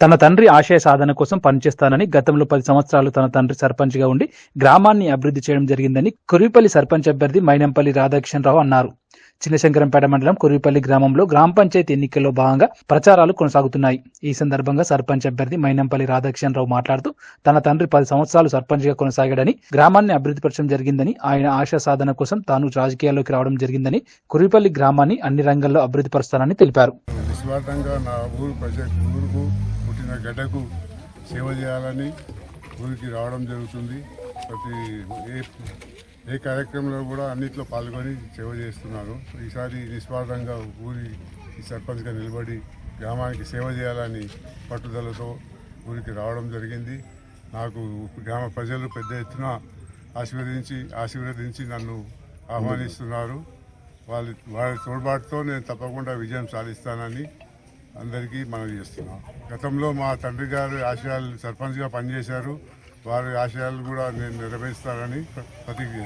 తన తండ్రి ఆశయ సాధన కోసం పనిచేస్తానని గతంలో పది సంవత్సరాలు తన తండ్రి సర్పంచ్గా ఉండి గ్రామాన్ని అభివృద్ధి చేయడం జరిగిందని కురిపల్లి సర్పంచ్ అభ్యర్థి మైనంపల్లి రాధాకిషన్రావు అన్నారు. చిన్నశంకరంపేట మండలం కురిపల్లి గ్రామంలో గ్రామ పంచాయతీ ఎన్నికల్లో భాగంగా ప్రచారాలు కొనసాగుతున్నాయి. ఈ సందర్భంగా సర్పంచ్ అభ్యర్థి మైనంపల్లి రాధాకిషన్రావు మాట్లాడుతూ తన తండ్రి పది సంవత్సరాలు సర్పంచ్గా కొనసాగాడని గ్రామాన్ని అభివృద్ధి పరచడం జరిగిందని ఆయన ఆశయ సాధన కోసం తాను రాజకీయాల్లోకి రావడం జరిగిందని కురిపల్లి గ్రామాన్ని అన్ని రంగాల్లో అభివృద్ధి పరుస్తానని తెలిపారు. పుట్టిన గడ్డకు సేవ చేయాలని ఊరికి రావడం జరుగుతుంది. ప్రతి ఏ ఏ కార్యక్రమంలో కూడా అన్నింటిలో పాల్గొని సేవ చేస్తున్నాను ఈసారి నిస్వార్థంగా ఊరి సర్పంచ్గా నిలబడి గ్రామానికి సేవ చేయాలని పట్టుదలతో ఊరికి రావడం జరిగింది. నాకు గ్రామ ప్రజలు పెద్ద ఎత్తున ఆశీర్వదించి ఆశీర్వదించి నన్ను ఆహ్వానిస్తున్నారు. వాళ్ళ వారి తోడ్పాటుతో నేను తప్పకుండా విజయం సాధిస్తానని అందరికీ మనం చేస్తున్నాం. గతంలో మా తండ్రి గారు ఆశయాలు సర్పంచ్గా పనిచేశారు. వారి ఆశయాలు కూడా నేను నెరవేరుస్తానని ప్రతిజ్ఞ